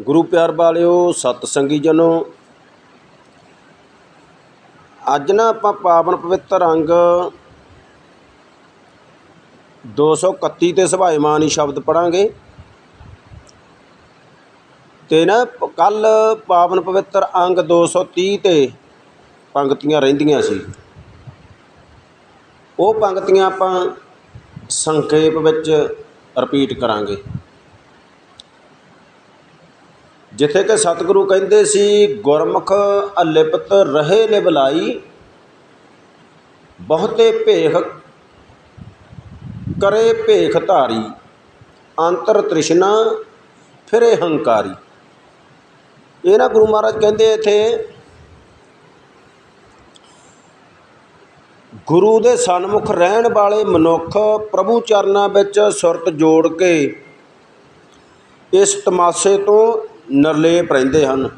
ਗੁਰੂ ਪਿਆਰ ਵਾਲਿਓ ਸਤਸੰਗੀ ਜਨੋ, ਅੱਜ ਨਾ ਆਪਾਂ ਪਾਵਨ ਪਵਿੱਤਰ ਅੰਗ 231 ਤੇ ਸੁਭਾਏਮਾਨ ਹੀ ਸ਼ਬਦ ਪੜਾਂਗੇ ਤੇ ਨਾ ਕੱਲ ਪਾਵਨ ਪਵਿੱਤਰ ਅੰਗ 230 ਤੇ ਪੰਕਤੀਆਂ ਰਹਿੰਦੀਆਂ ਸੀ। ਉਹ ਪੰਕਤੀਆਂ ਆਪਾਂ ਸੰਖੇਪ ਵਿੱਚ ਰਿਪੀਟ ਕਰਾਂਗੇ। ਜਿੱਥੇ ਕਿ ਸਤਿਗੁਰੂ ਕਹਿੰਦੇ ਸੀ, ਗੁਰਮੁਖ ਅਲਿਪਤ ਰਹੇ ਲਿਵਲਾਈ ਬਹੁਤੇ ਭੇਖ ਕਰੇ ਭੇਖ ਧਾਰੀ, ਅੰਤਰ ਤ੍ਰਿਸ਼ਨਾ ਫਿਰੇ ਹੰਕਾਰੀ। ਇਹ ਨਾ ਗੁਰੂ ਮਹਾਰਾਜ ਕਹਿੰਦੇ ਇੱਥੇ, ਗੁਰੂ ਦੇ ਸਨਮੁਖ ਰਹਿਣ ਵਾਲੇ ਮਨੁੱਖ ਪ੍ਰਭੂ ਚਰਨਾਂ ਵਿੱਚ ਸੁਰਤ ਜੋੜ ਕੇ ਇਸ ਤਮਾਸ਼ੇ ਤੋਂ ਨਿਰਲੇਪ ਰਹਿੰਦੇ ਹਨ।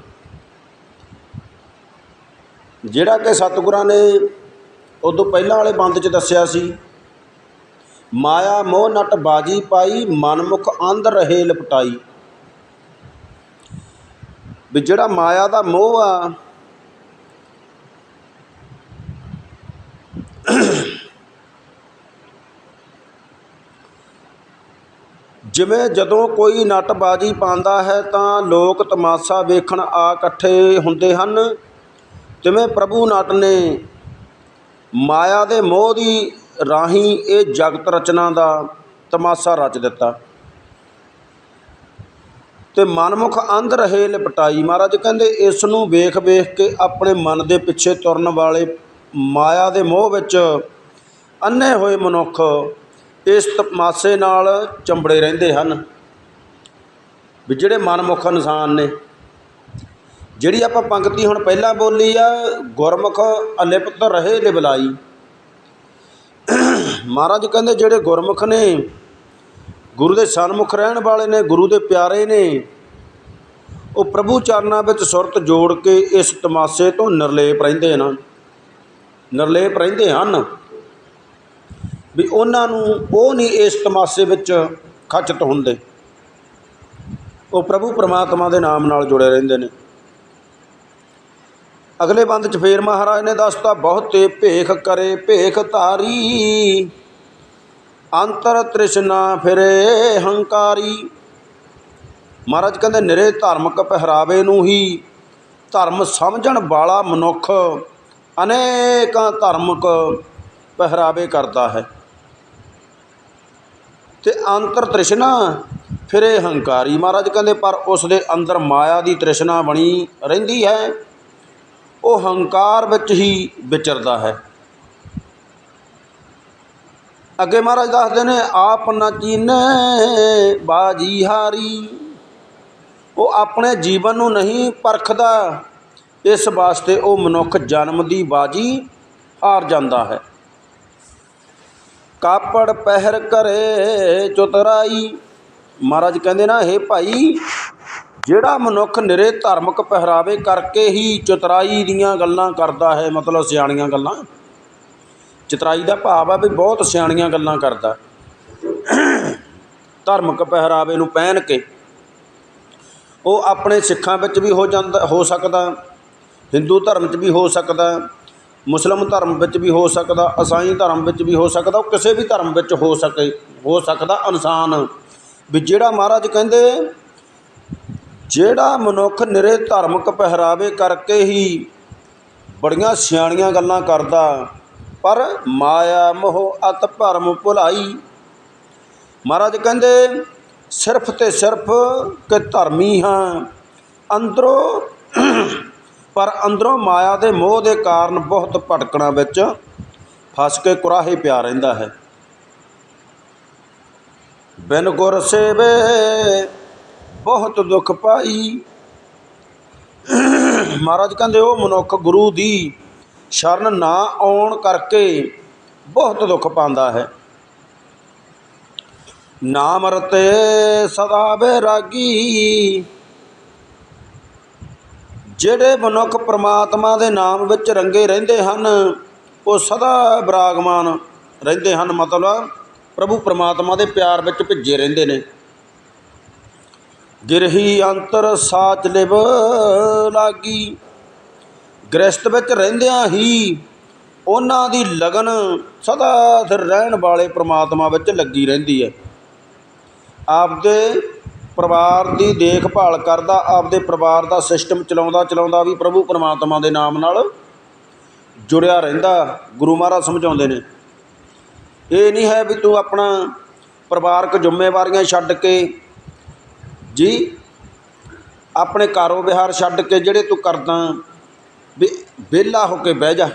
ਜਿਹੜਾ ਕਿ ਸਤਿਗੁਰਾਂ ਨੇ ਉਦੋਂ ਪਹਿਲਾਂ ਵਾਲੇ ਬੰਦ 'ਚ ਦੱਸਿਆ ਸੀ, ਮਾਇਆ ਮੋਹ ਨਟ ਬਾਜੀ ਪਾਈ, ਮਨਮੁਖ ਅੰਧ ਰਹੇ ਲਪਟਾਈ। ਵੀ ਜਿਹੜਾ ਮਾਇਆ ਦਾ ਮੋਹ ਆ ਜਿਵੇਂ ਜਦੋਂ ਕੋਈ ਨੱਟਬਾਜੀ ਪਾਉਂਦਾ ਹੈ ਤਾਂ ਲੋਕ ਤਮਾਸ਼ਾ ਵੇਖਣ ਆ ਇਕੱਠੇ ਹੁੰਦੇ ਹਨ। ਤਿਵੇਂ ਪ੍ਰਭੂ ਨੱਟ ਨੇ ਮਾਇਆ ਦੇ ਮੋਹ ਦੀ ਰਾਹੀਂ ਇਹ ਜਗਤ ਰਚਨਾ ਦਾ ਤਮਾਸ਼ਾ ਰਚ ਦਿੱਤਾ। ਤੇ ਮਨਮੁਖ ਅੰਧ ਰਹੇ ਲਿਪਟਾਈ, ਮਹਾਰਾਜ ਕਹਿੰਦੇ ਇਸ ਨੂੰ ਵੇਖ ਵੇਖ ਕੇ ਆਪਣੇ ਮਨ ਦੇ ਪਿੱਛੇ ਤੁਰਨ ਵਾਲੇ ਮਾਇਆ ਦੇ ਮੋਹ ਵਿੱਚ ਅੰਨੇ ਹੋਏ ਮਨੁੱਖ ਇਸ ਤਮਾਸ਼ੇ ਨਾਲ ਚੰਬੜੇ ਰਹਿੰਦੇ ਹਨ ਵੀ ਜਿਹੜੇ ਮਨਮੁਖ ਇਨਸਾਨ ਨੇ, ਜਿਹੜੀ ਆਪਾਂ ਪੰਕਤੀ ਹੁਣ ਪਹਿਲਾਂ ਬੋਲੀ ਆ, ਗੁਰਮੁਖ ਅਲਿਪਤ ਰਹੇ ਲਿਬਲਾਈ ਮਹਾਰਾਜ ਕਹਿੰਦੇ ਜਿਹੜੇ ਗੁਰਮੁਖ ਨੇ, ਗੁਰੂ ਦੇ ਸਨਮੁਖ ਰਹਿਣ ਵਾਲੇ ਨੇ, ਗੁਰੂ ਦੇ ਪਿਆਰੇ ਨੇ, ਉਹ ਪ੍ਰਭੂ ਚਰਨਾਂ ਵਿੱਚ ਸੁਰਤ ਜੋੜ ਕੇ ਇਸ ਤਮਾਸ਼ੇ ਤੋਂ ਨਿਰਲੇਪ ਰਹਿੰਦੇ ਹਨ। ਨਿਰਲੇਪ ਰਹਿੰਦੇ ਹਨ। ਵੀ ਉਹਨਾਂ ਨੂੰ ਉਹ ਨਹੀਂ ਇਸ ਤਮਾਸ਼ੇ ਵਿੱਚ ਖਚਤ ਹੁੰਦੇ। ਉਹ ਪ੍ਰਭੂ ਪਰਮਾਤਮਾ ਦੇ ਨਾਮ ਨਾਲ ਜੁੜੇ ਰਹਿੰਦੇ ਨੇ। ਅਗਲੇ ਬੰਦ ਚ ਫੇਰ ਮਹਾਰਾਜ ਨੇ ਦੱਸਤਾ, ਬਹੁਤੇ ਭੇਖ ਕਰੇ ਭੇਖ ਧਾਰੀ, ਅੰਤਰ ਤ੍ਰਿਸ਼ਨਾ ਫਿਰੇ ਹੰਕਾਰੀ। ਮਹਾਰਾਜ ਕਹਿੰਦੇ, ਨਿਰੇ ਧਾਰਮਿਕ ਪਹਿਰਾਵੇ ਨੂੰ ਹੀ ਧਰਮ ਸਮਝਣ ਵਾਲਾ ਮਨੁੱਖ ਅਨੇਕਾਂ ਧਾਰਮਿਕ ਪਹਿਰਾਵੇ ਕਰਦਾ ਹੈ। ਤੇ ਅੰਤਰ ਤ੍ਰਿਸ਼ਨਾ, ਫਿਰੇ ਹੰਕਾਰੀ ਮਹਾਰਾਜ ਕਹਿੰਦੇ, ਪਰ ਉਸ ਦੇ ਅੰਦਰ ਮਾਇਆ ਦੀ ਤ੍ਰਿਸ਼ਨਾ ਬਣੀ ਰਹਿੰਦੀ ਹੈ। ਉਹ ਹੰਕਾਰ ਵਿੱਚ ਹੀ ਵਿਚਰਦਾ ਹੈ। ਅੱਗੇ ਮਹਾਰਾਜ ਦੱਸਦੇ ਨੇ, ਆਪ ਨਾ ਚੀਨੇ ਬਾਜੀ ਹਾਰੀ। ਉਹ ਆਪਣੇ ਜੀਵਨ ਨੂੰ ਨਹੀਂ ਪਰਖਦਾ। ਇਸ ਵਾਸਤੇ ਉਹ ਮਨੁੱਖ ਜਨਮ ਦੀ ਬਾਜੀ ਹਾਰ ਜਾਂਦਾ ਹੈ। ਕਾਪੜ ਪਹਿਰ ਕਰੇ ਚੁਤਰਾਈ। ਮਹਾਰਾਜ ਕਹਿੰਦੇ ਨਾ ਇਹ ਭਾਈ, ਜਿਹੜਾ ਮਨੁੱਖ ਨਿਰੇ ਧਾਰਮਿਕ ਪਹਿਰਾਵੇ ਕਰਕੇ ਹੀ ਚਤਰਾਈ ਦੀਆਂ ਗੱਲਾਂ ਕਰਦਾ ਹੈ, ਮਤਲਬ ਸਿਆਣੀਆਂ ਗੱਲਾਂ, ਚਤਰਾਈ ਦਾ ਭਾਵ ਆ ਵੀ ਬਹੁਤ ਸਿਆਣੀਆਂ ਗੱਲਾਂ ਕਰਦਾ। ਧਾਰਮਿਕ ਪਹਿਰਾਵੇ ਨੂੰ ਪਹਿਨ ਕੇ ਉਹ ਆਪਣੇ ਸਿੱਖਾਂ ਵਿੱਚ ਵੀ ਹੋ ਜਾਂਦਾ, ਹੋ ਸਕਦਾ, ਹਿੰਦੂ ਧਰਮ 'ਚ ਵੀ ਹੋ ਸਕਦਾ ਮੁਸਲਮ ਧਰਮ ਵਿੱਚ ਵੀ ਹੋ ਸਕਦਾ ਈਸਾਈ ਧਰਮ ਵਿੱਚ ਵੀ ਹੋ ਸਕਦਾ, ਉਹ ਕਿਸੇ ਵੀ ਧਰਮ ਵਿੱਚ ਹੋ ਸਕੇ, ਹੋ ਸਕਦਾ ਇਨਸਾਨ। ਵੀ ਜਿਹੜਾ ਮਹਾਰਾਜ ਕਹਿੰਦੇ, ਜਿਹੜਾ ਮਨੁੱਖ ਨਿਰੇ ਧਾਰਮਿਕ ਪਹਿਰਾਵੇ ਕਰਕੇ ਹੀ ਬੜੀਆਂ ਸਿਆਣੀਆਂ ਗੱਲਾਂ ਕਰਦਾ, ਪਰ ਮਾਇਆ ਮੋਹ ਅਤ ਭਰਮ ਭੁਲਾਈ। ਮਹਾਰਾਜ ਕਹਿੰਦੇ, ਸਿਰਫ ਤੇ ਸਿਰਫ ਕਿ ਧਰਮੀ ਹਾਂ, ਅੰਦਰੋਂ ਪਰ ਅੰਦਰੋਂ ਮਾਇਆ ਦੇ ਮੋਹ ਦੇ ਕਾਰਨ ਬਹੁਤ ਭਟਕਣਾ ਵਿੱਚ ਫਸ ਕੇ ਕੁਰਾਹੇ ਪਿਆ ਰਹਿੰਦਾ ਹੈ। ਬਿਨ ਗੁਰ ਸੇਵੇ ਬਹੁਤ ਦੁੱਖ ਪਾਈ। ਮਹਾਰਾਜ ਕਹਿੰਦੇ, ਉਹ ਮਨੁੱਖ ਗੁਰੂ ਦੀ ਸ਼ਰਨ ਨਾ ਆਉਣ ਕਰਕੇ ਬਹੁਤ ਦੁੱਖ ਪਾਉਂਦਾ ਹੈ। ਨਾਮ ਰਤੇ ਸਦਾ ਬੈਰਾਗੀ ਜਿਹੜੇ ਮਨੁੱਖ ਪ੍ਰਮਾਤਮਾ ਦੇ ਨਾਮ ਵਿੱਚ ਰੰਗੇ ਰਹਿੰਦੇ ਹਨ, ਉਹ ਸਦਾ ਬਰਾਗਮਾਨ ਰਹਿੰਦੇ ਹਨ। ਮਤਲਬ ਪ੍ਰਭੂ ਪ੍ਰਮਾਤਮਾ ਦੇ ਪਿਆਰ ਵਿੱਚ ਭਿੱਜੇ ਰਹਿੰਦੇ ਨੇ। ਗਿਰਹੀ ਅੰਤਰ ਸਾਚ ਲਿਵ ਲਾਗੀ। ਗ੍ਰਸਤ ਵਿੱਚ ਰਹਿੰਦਿਆਂ ਹੀ ਉਹਨਾਂ ਦੀ ਲਗਨ ਸਦਾ ਸਿਰ ਰਹਿਣ ਵਾਲੇ ਪ੍ਰਮਾਤਮਾ ਵਿੱਚ ਲੱਗੀ ਰਹਿੰਦੀ ਹੈ। ਆਪਦੇ ਪਰਿਵਾਰ ਦੀ ਦੇਖਭਾਲ ਕਰਦਾ, ਆਪਦੇ ਪਰਿਵਾਰ ਦਾ ਸਿਸਟਮ ਚਲਾਉਂਦਾ ਚਲਾਉਂਦਾ ਵੀ ਪ੍ਰਭੂ ਪਰਮਾਤਮਾ ਦੇ ਨਾਮ ਨਾਲ ਜੁੜਿਆ ਰਹਿੰਦਾ, ਗੁਰੂ ਮਹਾਰਾਜ ਸਮਝਾਉਂਦੇ ਨੇ। ਇਹ ਨਹੀਂ ਹੈ ਵੀ ਤੂੰ ਆਪਣਾ ਪਰਿਵਾਰਕ ਜ਼ਿੰਮੇਵਾਰੀਆਂ ਛੱਡ ਕੇ, ਜੀ, ਆਪਣੇ ਕਾਰੋ ਵਿਹਾਰ ਛੱਡ ਕੇ ਜਿਹੜੇ ਤੂੰ ਕਰਦਾ, ਵੀ ਵਿਹਲਾ ਹੋ ਕੇ ਬਹਿ ਜਾ।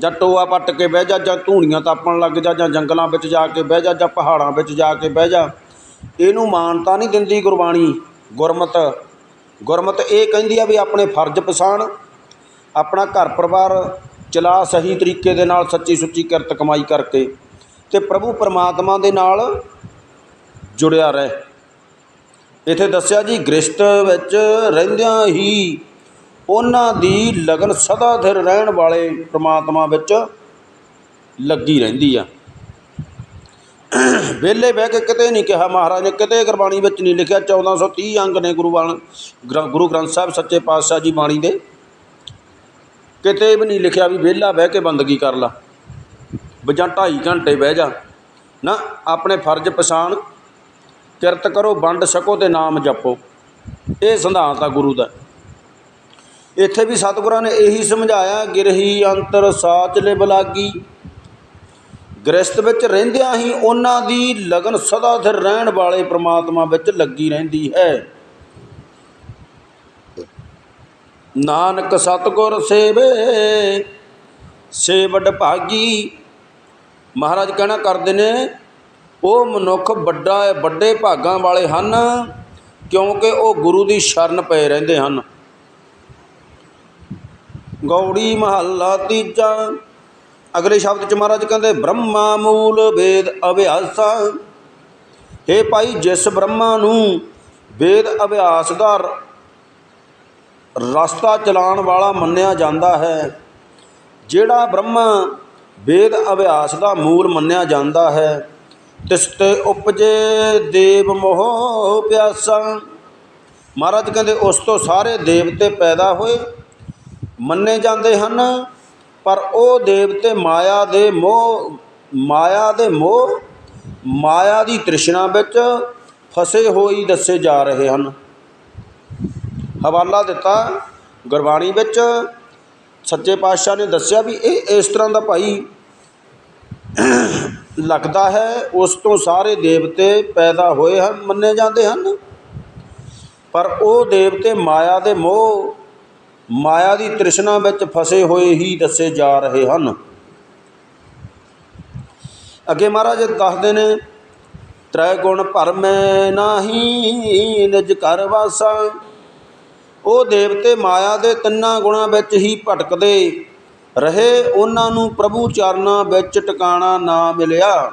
ਜਾਂ ਟੋਆ ਪੱਟ ਕੇ ਬਹਿ ਜਾ, ਜਾਂ ਧੂਣੀਆਂ ਤਾਪਣ ਲੱਗ ਜਾ, ਜਾਂ ਜੰਗਲਾਂ ਵਿੱਚ ਜਾ ਕੇ ਬਹਿ ਜਾ, ਜਾਂ ਪਹਾੜਾਂ ਵਿੱਚ ਜਾ ਕੇ ਬਹਿ ਜਾ। ਇਹਨੂੰ ਮਾਨਤਾ ਨਹੀਂ ਦਿੰਦੀ ਗੁਰਬਾਣੀ। ਗੁਰਮਤ ਗੁਰਮਤ ਇਹ ਕਹਿੰਦੀ ਆ ਵੀ ਆਪਣੇ ਫਰਜ਼ ਪਛਾਣ, ਆਪਣਾ ਘਰ ਪਰਿਵਾਰ ਚਲਾ ਸਹੀ ਤਰੀਕੇ ਦੇ ਨਾਲ ਸੱਚੀ ਸੁੱਚੀ ਕਿਰਤ ਕਮਾਈ ਕਰਕੇ ਤੇ ਪ੍ਰਭੂ ਪਰਮਾਤਮਾ ਦੇ ਨਾਲ ਜੁੜਿਆ ਰਹਿ। ਇੱਥੇ ਦੱਸਿਆ ਜੀ ਗ੍ਰਸਤ ਵਿੱਚ ਰਹਿੰਦਿਆਂ ਹੀ ਉਹਨਾਂ ਦੀ ਲਗਨ ਸਦਾ ਸਿਰ ਰਹਿਣ ਵਾਲੇ ਪਰਮਾਤਮਾ ਵਿੱਚ ਲੱਗੀ ਰਹਿੰਦੀ ਆ। ਵਿਹਲੇ ਬਹਿ ਕੇ ਕਿਤੇ ਨਹੀਂ ਕਿਹਾ ਮਹਾਰਾਜ ਨੇ, ਕਿਤੇ ਗੁਰਬਾਣੀ ਵਿੱਚ ਨਹੀਂ ਲਿਖਿਆ 1430 ਅੰਗ ਨੇ ਗੁਰੂ ਬਾਣ ਗੁਰੂ ਗ੍ਰੰਥ ਸਾਹਿਬ ਸੱਚੇ ਪਾਤਸ਼ਾਹ ਜੀ ਬਾਣੀ ਦੇ। ਕਿਤੇ ਵੀ ਨਹੀਂ ਲਿਖਿਆ ਵੀ ਵਿਹਲਾ ਬਹਿ ਕੇ ਬੰਦਗੀ ਕਰ ਲਾ। ਵੀ ਜਾਂ ਢਾਈ ਘੰਟੇ ਬਹਿ ਜਾ। ਨਾ, ਆਪਣੇ ਫਰਜ਼ ਪਛਾਣ, ਕਿਰਤ ਕਰੋ, ਵੰਡ ਸਕੋ ਤੇ ਨਾਮ ਜਪੋ। ਇਹ ਸਿਧਾਂਤ ਆ ਗੁਰੂ ਦਾ। ਇੱਥੇ ਵੀ ਸਤਿਗੁਰਾਂ ਨੇ ਇਹੀ ਸਮਝਾਇਆ, ਗਿਰਹੀ ਅੰਤਰ ਸਾਚ ਲਿਵ ਲਾਗੀ। ਗ੍ਰਸਤ ਵਿੱਚ ਰਹਿੰਦਿਆਂ ਹੀ ਉਹਨਾਂ ਦੀ ਲਗਨ ਸਦਾ ਸਿਰ ਰਹਿਣ ਵਾਲੇ ਪ੍ਰਮਾਤਮਾ ਵਿੱਚ ਲੱਗੀ ਰਹਿੰਦੀ ਹੈ। ਨਾਨਕ ਸਤਿਗੁਰ ਸੇਵੇ, ਸੇਵਡ ਭਾਗੀ। ਮਹਾਰਾਜ ਕਹਿਣਾ ਕਰਦੇ ਨੇ, ਉਹ ਮਨੁੱਖ ਵੱਡਾ ਵੱਡੇ ਭਾਗਾਂ ਵਾਲੇ ਹਨ, ਕਿਉਂਕਿ ਉਹ ਗੁਰੂ ਦੀ ਸ਼ਰਨ ਪਏ ਰਹਿੰਦੇ ਹਨ। ਗੌੜੀ ਮਹੱਲਾ ਤੀਜਾ ਅਗਲੇ ਸ਼ਬਦ ਚ ਮਹਾਰਾਜ ਕਹਿੰਦੇ, ਬ੍ਰਹਮਾ ਮੂਲ ਵੇਦ ਅਭਿਆਸਾ। ਇਹ ਭਾਈ, ਜਿਸ ਬ੍ਰਹਮਾ ਨੂੰ ਵੇਦ ਅਭਿਆਸ ਦਾ ਰਸਤਾ ਚਲਾਉਣ ਵਾਲਾ ਮੰਨਿਆ ਜਾਂਦਾ ਹੈ, ਜਿਹੜਾ ਬ੍ਰਹਮਾ ਵੇਦ ਅਭਿਆਸ ਦਾ ਮੂਲ ਮੰਨਿਆ ਜਾਂਦਾ ਹੈ, ਤਿਸ ਤੇ ਉਪਜੇ ਦੇਵ ਮੋਹ ਪਿਆਸਾ। ਮਹਾਰਾਜ ਕਹਿੰਦੇ, ਉਸ ਤੋਂ ਸਾਰੇ ਦੇਵਤੇ ਪੈਦਾ ਹੋਏ, ਮੰਨੇ ਜਾਂਦੇ ਹਨ ਪਰ ਉਹ ਦੇਵਤੇ ਮਾਇਆ ਦੇ ਮੋਹ, ਮਾਇਆ ਦੇ ਮੋਹ, ਮਾਇਆ ਦੀ ਤ੍ਰਿਸ਼ਨਾ ਵਿੱਚ ਫਸੇ ਹੋਈ ਦੱਸੇ ਜਾ ਰਹੇ ਹਨ। ਹਵਾਲਾ ਦਿੱਤਾ ਗੁਰਬਾਣੀ ਵਿੱਚ, ਸੱਚੇ ਪਾਤਸ਼ਾਹ ਨੇ ਦੱਸਿਆ ਵੀ ਇਹ ਇਸ ਤਰ੍ਹਾਂ ਦਾ ਭਾਈ ਲੱਗਦਾ ਹੈ, ਉਸ ਤੋਂ ਸਾਰੇ ਦੇਵਤੇ ਪੈਦਾ ਹੋਏ ਹਨ, ਮੰਨੇ ਜਾਂਦੇ ਹਨ। ਪਰ ਉਹ ਦੇਵਤੇ ਮਾਇਆ ਦੇ ਮੋਹ ਮਾਇਆ ਦੀ ਤ੍ਰਿਸ਼ਨਾ ਵਿੱਚ ਫਸੇ ਹੋਏ ਹੀ ਦੱਸੇ ਜਾ ਰਹੇ ਹਨ। ਅੱਗੇ ਮਹਾਰਾਜ ਦੱਸਦੇ ਨੇ ਤ੍ਰੈ ਗੁਣ ਭਰਮੈ ਨਾਹੀ ਨਿਜ ਘਰ ਵਾਸਾ। ਉਹ ਦੇਵਤੇ ਮਾਇਆ ਦੇ ਤਿੰਨਾਂ ਗੁਣਾਂ ਵਿੱਚ ਹੀ ਭਟਕਦੇ ਰਹੇ। ਉਹਨਾਂ ਨੂੰ ਪ੍ਰਭੂ ਚਰਨਾਂ ਵਿੱਚ ਟਿਕਾਣਾ ਨਾ ਮਿਲਿਆ।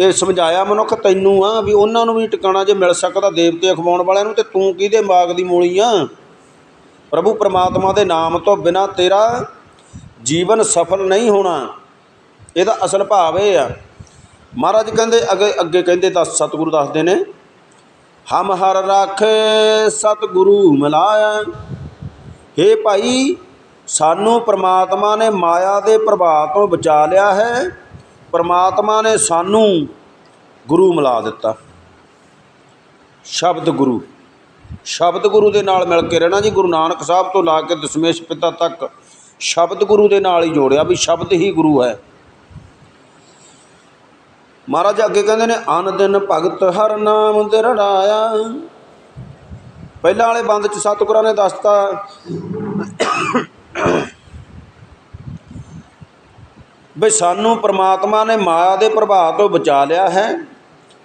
ਅਤੇ ਸਮਝਾਇਆ ਮਨੁੱਖ ਤੈਨੂੰ ਆ ਵੀ ਉਹਨਾਂ ਨੂੰ ਵੀ ਟਿਕਾਣਾ ਜੇ ਮਿਲ ਸਕਦਾ ਦੇਵਤੇ ਅਖਵਾਉਣ ਵਾਲਿਆਂ ਨੂੰ ਅਤੇ ਤੂੰ ਕਿਹਦੇ ਮਾਗ ਦੀ ਮੂਲੀ ਆ? ਪ੍ਰਭੂ ਪਰਮਾਤਮਾ ਦੇ ਨਾਮ ਤੋਂ ਬਿਨਾ ਤੇਰਾ ਜੀਵਨ ਸਫਲ ਨਹੀਂ ਹੋਣਾ। ਇਹਦਾ ਅਸਲ ਭਾਵ ਇਹ ਆ। ਮਹਾਰਾਜ ਕਹਿੰਦੇ, ਅੱਗੇ ਅੱਗੇ ਕਹਿੰਦੇ ਦਸ, ਸਤਿਗੁਰੂ ਦੱਸਦੇ ਨੇ, ਹਮ ਹਰ ਰਾਖੇ ਸਤਿਗੁਰੂ ਮਿਲਾਇਆ। ਹੇ ਭਾਈ, ਸਾਨੂੰ ਪ੍ਰਮਾਤਮਾ ਨੇ ਮਾਇਆ ਦੇ ਪ੍ਰਭਾਵ ਤੋਂ ਬਚਾ ਲਿਆ ਹੈ। ਪਰਮਾਤਮਾ ਨੇ ਸਾਨੂੰ ਗੁਰੂ ਮਿਲਾ ਦਿੱਤਾ। ਸ਼ਬਦ ਗੁਰੂ। ਸ਼ਬਦ ਗੁਰੂ ਦੇ ਨਾਲ ਮਿਲ ਕੇ ਰਹਿਣਾ ਜੀ, ਗੁਰੂ ਨਾਨਕ ਸਾਹਿਬ ਤੋਂ ਲਾ ਕੇ ਦਸ਼ਮੇਸ਼ ਪਿਤਾ ਤੱਕ ਸ਼ਬਦ ਗੁਰੂ ਦੇ ਨਾਲ ਹੀ ਜੋੜਿਆ ਵੀ ਸ਼ਬਦ ਹੀ ਗੁਰੂ ਹੈ। ਮਹਾਰਾਜ ਅੱਗੇ ਕਹਿੰਦੇ ਨੇ ਅਨ ਦਿਨ ਭਗਤ ਹਰ ਨਾਮ ਦਿਰੜਾਇਆ। ਪਹਿਲਾਂ ਵਾਲੇ ਬੰਦ ਚ ਸਤਿਗੁਰਾਂ ਨੇ ਦੱਸਤਾ ਬਈ ਸਾਨੂੰ ਪ੍ਰਮਾਤਮਾ ਨੇ ਮਾਇਆ ਦੇ ਪ੍ਰਭਾਵ ਤੋਂ ਬਚਾ ਲਿਆ ਹੈ।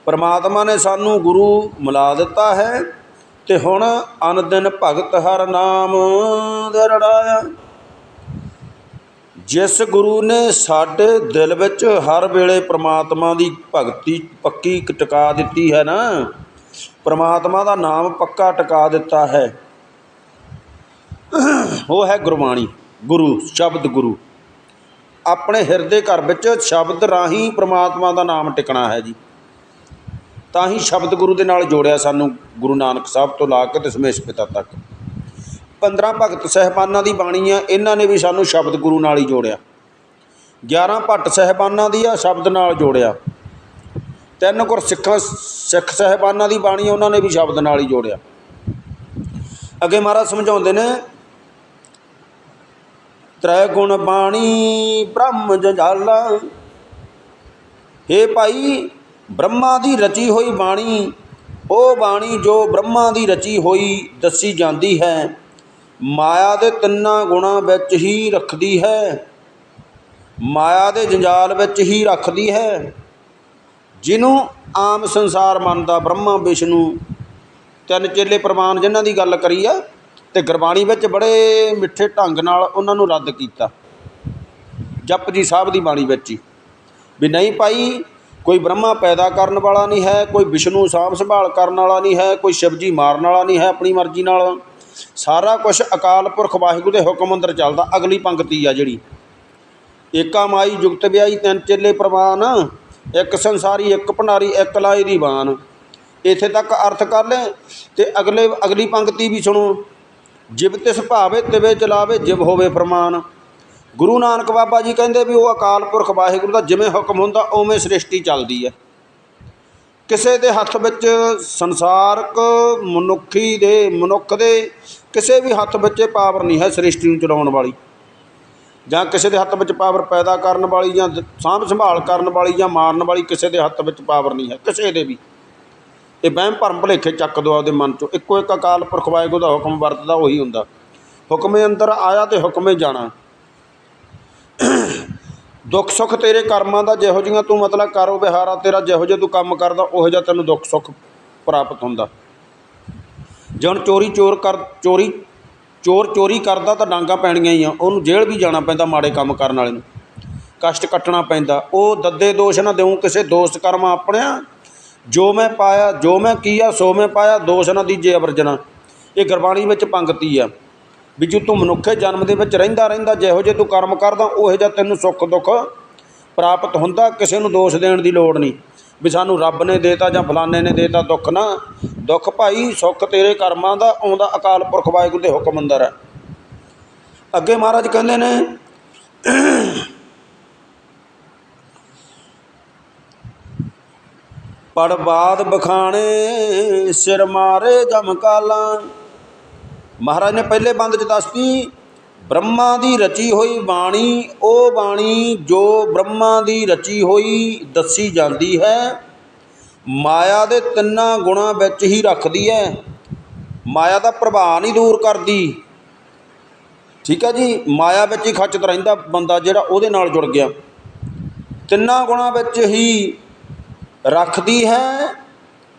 ਪ੍ਰਮਾਤਮਾ ਨੇ ਸਾਨੂੰ ਗੁਰੂ ਮਿਲਾ ਦਿੱਤਾ ਹੈ ਤੇ ਹੁਣ ਅਨ ਦਿਨ ਭਗਤ ਹਰ ਨਾਮ ਦਿਰੜਾਇਆ ਜਿਸ ਗੁਰੂ ਨੇ ਸਾਡੇ ਦਿਲ ਵਿੱਚ ਹਰ ਵੇਲੇ ਪ੍ਰਮਾਤਮਾ ਦੀ ਭਗਤੀ ਪੱਕੀ ਟਿਕਾ ਦਿੱਤੀ ਹੈ ਨਾ, ਪ੍ਰਮਾਤਮਾ ਦਾ ਨਾਮ ਪੱਕਾ ਟਿਕਾ ਦਿੱਤਾ ਹੈ। ਉਹ ਹੈ ਗੁਰਬਾਣੀ, ਗੁਰੂ, ਸ਼ਬਦ ਗੁਰੂ। ਆਪਣੇ ਹਿਰਦੇ ਘਰ ਵਿੱਚ ਸ਼ਬਦ ਰਾਹੀਂ ਪ੍ਰਮਾਤਮਾ ਦਾ ਨਾਮ ਟਿਕਣਾ ਹੈ ਜੀ। ਤਾਂ ਹੀ ਸ਼ਬਦ ਗੁਰੂ ਦੇ ਨਾਲ ਜੋੜਿਆ ਸਾਨੂੰ ਗੁਰੂ ਨਾਨਕ ਸਾਹਿਬ ਤੋਂ ਲਾ ਕੇ ਦਸ਼ਮੇਸ਼ ਪਿਤਾ ਤੱਕ। 15 ਭਗਤ ਸਹਿਬਾਨਾਂ ਦੀ ਬਾਣੀ ਆ ਇਹਨਾਂ ਨੇ ਵੀ ਸਾਨੂੰ ਸ਼ਬਦ ਗੁਰੂ ਨਾਲ ਹੀ ਜੋੜਿਆ। 11 ਭੱਟ ਸਹਿਬਾਨਾਂ ਦੀ ਆ ਸ਼ਬਦ ਨਾਲ ਜੋੜਿਆ। ਤਿੰਨ ਗੁਰ ਸਿੱਖਾਂ ਸਿੱਖ ਸਹਿਬਾਨਾਂ ਦੀ ਬਾਣੀ ਆ, ਉਹਨਾਂ ਨੇ ਵੀ ਸ਼ਬਦ ਨਾਲ ਹੀ ਜੋੜਿਆ। ਅੱਗੇ ਮਹਾਰਾਜ ਸਮਝਾਉਂਦੇ ਨੇ ਤ੍ਰੈ ਗੁਣ ਬਾਣੀ ਬ੍ਰਹਮ ਜੰਜਾਲਾ। हे ਭਾਈ, ਬ੍ਰਹਮਾ ਦੀ ਰਚੀ ਹੋਈ ਬਾਣੀ, ਉਹ ਬਾਣੀ ਜੋ ਬ੍ਰਹਮਾ ਦੀ ਰਚੀ ਹੋਈ ਦੱਸੀ ਜਾਂਦੀ ਹੈ। ਮਾਇਆ ਦੇ ਤਿੰਨਾਂ ਗੁਣਾਂ ਵਿੱਚ ਹੀ ਰੱਖਦੀ ਹੈ। ਮਾਇਆ ਦੇ ਜੰਜਾਲ ਵਿੱਚ ਹੀ ਰੱਖਦੀ ਹੈ। ਜਿਹਨੂੰ ਆਮ ਸੰਸਾਰ ਮੰਨਦਾ ਬ੍ਰਹਮਾ, ਵਿਸ਼ਨੂੰ। ਤਿੰਨ ਚੇਲੇ ਪ੍ਰਮਾਣ ਜਿਨ੍ਹਾਂ ਦੀ ਗੱਲ ਕਰੀ ਆ ਤੇ ਗੁਰਬਾਣੀ ਵਿੱਚ ਬੜੇ ਮਿੱਠੇ ਢੰਗ ਨਾਲ ਉਹਨਾਂ ਨੂੰ ਰੱਦ ਕੀਤਾ। ਜਪਜੀ ਸਾਹਿਬ ਦੀ ਬਾਣੀ ਵਿੱਚ ਹੀ। ਵੀ ਨਹੀਂ ਭਾਈ, ਕੋਈ ਬ੍ਰਹਮਾ ਪੈਦਾ ਕਰਨ ਵਾਲਾ ਨਹੀਂ ਹੈ, ਕੋਈ ਵਿਸ਼ਨੂੰ ਸਾਂਭ ਸੰਭਾਲ ਕਰਨ ਵਾਲਾ ਨਹੀਂ ਹੈ, ਕੋਈ ਸ਼ਿਵਜੀ ਮਾਰਨ ਵਾਲਾ ਨਹੀਂ ਹੈ ਆਪਣੀ ਮਰਜ਼ੀ ਨਾਲ। ਸਾਰਾ ਕੁਝ ਅਕਾਲ ਪੁਰਖ ਵਾਹਿਗੁਰੂ ਦੇ ਹੁਕਮ ਅੰਦਰ ਚੱਲਦਾ, ਅਗਲੀ ਪੰਕਤੀ ਆ ਜਿਹੜੀ। ਏਕਾ ਮਾਈ ਜੁਗਤ ਵਿਆਹੀ ਤਿੰਨ ਚੇਲੇ ਪ੍ਰਵਾਨ, ਇੱਕ ਸੰਸਾਰੀ, ਇੱਕ ਭੰਡਾਰੀ, ਇੱਕ ਲਾਏ ਦੀ ਬਾਨ ਇੱਥੇ ਤੱਕ ਅਰਥ ਕਰ ਲੈ ਤੇ ਅਗਲੇ, ਅਗਲੀ ਪੰਕਤੀ ਵੀ ਸੁਣੋ। ਜਿਵ ਤਿਸ ਭਾਵੇ ਤਿਵੇ ਚਲਾਵੇ, ਜਿਵ ਹੋਵੇ ਫਰਮਾਨ ਗੁਰੂ ਨਾਨਕ ਬਾਬਾ ਜੀ ਕਹਿੰਦੇ ਵੀ ਉਹ ਅਕਾਲ ਪੁਰਖ ਵਾਹਿਗੁਰੂ ਦਾ ਜਿਵੇਂ ਹੁਕਮ ਹੁੰਦਾ, ਉਵੇਂ ਸ੍ਰਿਸ਼ਟੀ ਚੱਲਦੀ ਹੈ। ਕਿਸੇ ਦੇ ਹੱਥ ਵਿੱਚ ਸੰਸਾਰਕ ਮਨੁੱਖੀ ਦੇ, ਮਨੁੱਖ ਦੇ ਕਿਸੇ ਵੀ ਹੱਥ ਵਿੱਚ ਪਾਵਰ ਨਹੀਂ ਹੈ ਸ੍ਰਿਸ਼ਟੀ ਨੂੰ ਚਲਾਉਣ ਵਾਲੀ। ਜਾਂ ਕਿਸੇ ਦੇ ਹੱਥ ਵਿੱਚ ਪਾਵਰ ਪੈਦਾ ਕਰਨ ਵਾਲੀ ਜਾਂ ਸਾਂਭ ਸੰਭਾਲ ਕਰਨ ਵਾਲੀ ਜਾਂ ਮਾਰਨ ਵਾਲੀ ਕਿਸੇ ਦੇ ਹੱਥ ਵਿੱਚ ਪਾਵਰ ਨਹੀਂ ਹੈ, ਕਿਸੇ ਦੇ ਵੀ। ਇਹ ਵਹਿਮ ਭਰਮ ਭੁਲੇਖੇ ਚੱਕ ਦੋ ਆਪਦੇ ਮਨ ਚੋਂ। ਇੱਕੋ ਇੱਕ ਅਕਾਲ ਪੁਰਖ ਵਾਹਿਗੁਰੂ ਦਾ ਹੁਕਮ ਵਰਤਦਾ ਉਹੀ ਹੁੰਦਾ। ਹੁਕਮੇ ਅੰਦਰ ਆਇਆ ਤੇ ਹੁਕਮੇ ਜਾਣਾ। ਦੁੱਖ ਸੁੱਖ ਤੇਰੇ ਕਰਮਾਂ ਦਾ ਜਿਹੋ ਜਿਹੀਆਂ ਤੂੰ ਮਤਲਬ ਕਰੋ ਵਿਹਾਰਾ ਤੇਰਾ ਜਿਹੋ ਜਿਹਾ ਤੂੰ ਕੰਮ ਕਰਦਾ, ਉਹੋ ਜਿਹਾ ਤੈਨੂੰ ਦੁੱਖ ਸੁੱਖ ਪ੍ਰਾਪਤ ਹੁੰਦਾ। ਜਣ ਚੋਰੀ ਚੋਰ ਕਰ, ਚੋਰੀ, ਚੋਰ ਚੋਰੀ ਕਰਦਾ ਤਾਂ ਡਾਂਗਾ ਪੈਣੀਆਂ ਹੀ ਆ। ਉਹਨੂੰ ਜੇਲ੍ਹ ਵੀ ਜਾਣਾ ਪੈਂਦਾ ਮਾੜੇ ਕੰਮ ਕਰਨ ਵਾਲੇ ਨੂੰ। ਕਸ਼ਟ ਕੱਟਣਾ ਪੈਂਦਾ। ਉਹ ਦੱਦੇ ਦੋਸ਼ ਨਾ ਦੇਉ ਕਿਸੇ ਦੋਸਤ ਕਰਮ ਆਪਣਿਆ ਜੋ ਮੈਂ ਪਾਇਆ, ਜੋ ਮੈਂ ਕੀਆ, ਸੋ ਮੈਂ ਪਾਇਆ, ਦੋਸ਼ ਨਾ ਦੀਜੇ ਅਵਰਜਨਾ। ਇਹ ਗੁਰਬਾਣੀ ਵਿੱਚ ਪੰਗਤੀ ਆ ਵੀ ਜੋ ਤੂੰ ਮਨੁੱਖੇ ਜਨਮ ਦੇ ਵਿੱਚ ਰਹਿੰਦਾ ਰਹਿੰਦਾ ਜਿਹੋ ਜਿਹੇ ਤੂੰ ਕਰਮ ਕਰਦਾ, ਉਹੋ ਜਿਹਾ ਤੈਨੂੰ ਸੁੱਖ ਦੁੱਖ ਪ੍ਰਾਪਤ ਹੁੰਦਾ, ਕਿਸੇ ਨੂੰ ਦੋਸ਼ ਦੇਣ ਦੀ ਲੋੜ ਨਹੀਂ। ਵੀ ਸਾਨੂੰ ਰੱਬ ਨੇ ਦੇਤਾ ਜਾਂ ਫਲਾਣੇ ਨੇ ਦੇਤਾ ਦੁੱਖ ਨਾ। ਦੁੱਖ ਭਾਈ, ਸੁੱਖ ਤੇਰੇ ਕਰਮਾਂ ਦਾ, ਆਉਂਦਾ ਅਕਾਲ ਪੁਰਖ ਵਾਹਿਗੁਰੂ ਦੇ ਹੁਕਮ ਅੰਦਰ ਹੈ ਅੱਗੇ ਮਹਾਰਾਜ ਕਹਿੰਦੇ ਨੇ ਪੜਬਾਦ ਬਖਾਣੇ, ਸਿਰ ਮਾਰੇ ਜਮਕਾਲਾ ਮਹਾਰਾਜ ਨੇ ਪਹਿਲੇ ਬੰਦ ਚ ਦੱਸਤੀ ਬ੍ਰਹਮਾ ਦੀ ਰਚੀ ਹੋਈ ਬਾਣੀ, ਉਹ ਬਾਣੀ ਜੋ ਬ੍ਰਹਮਾ ਦੀ ਰਚੀ ਹੋਈ ਦੱਸੀ ਜਾਂਦੀ ਹੈ, ਮਾਇਆ ਦੇ ਤਿੰਨਾਂ ਗੁਣਾਂ ਵਿੱਚ ਹੀ ਰੱਖਦੀ ਹੈ। ਮਾਇਆ ਦਾ ਪ੍ਰਭਾਵ ਨਹੀਂ ਦੂਰ ਕਰਦੀ। ਠੀਕ ਹੈ ਜੀ, ਮਾਇਆ ਵਿੱਚ ਹੀ ਖੱਚਤ ਰਹਿੰਦਾ ਬੰਦਾ ਜਿਹੜਾ ਉਹਦੇ ਨਾਲ ਜੁੜ ਗਿਆ। ਤਿੰਨਾਂ ਗੁਣਾਂ ਵਿੱਚ ਹੀ ਰੱਖਦੀ ਹੈ,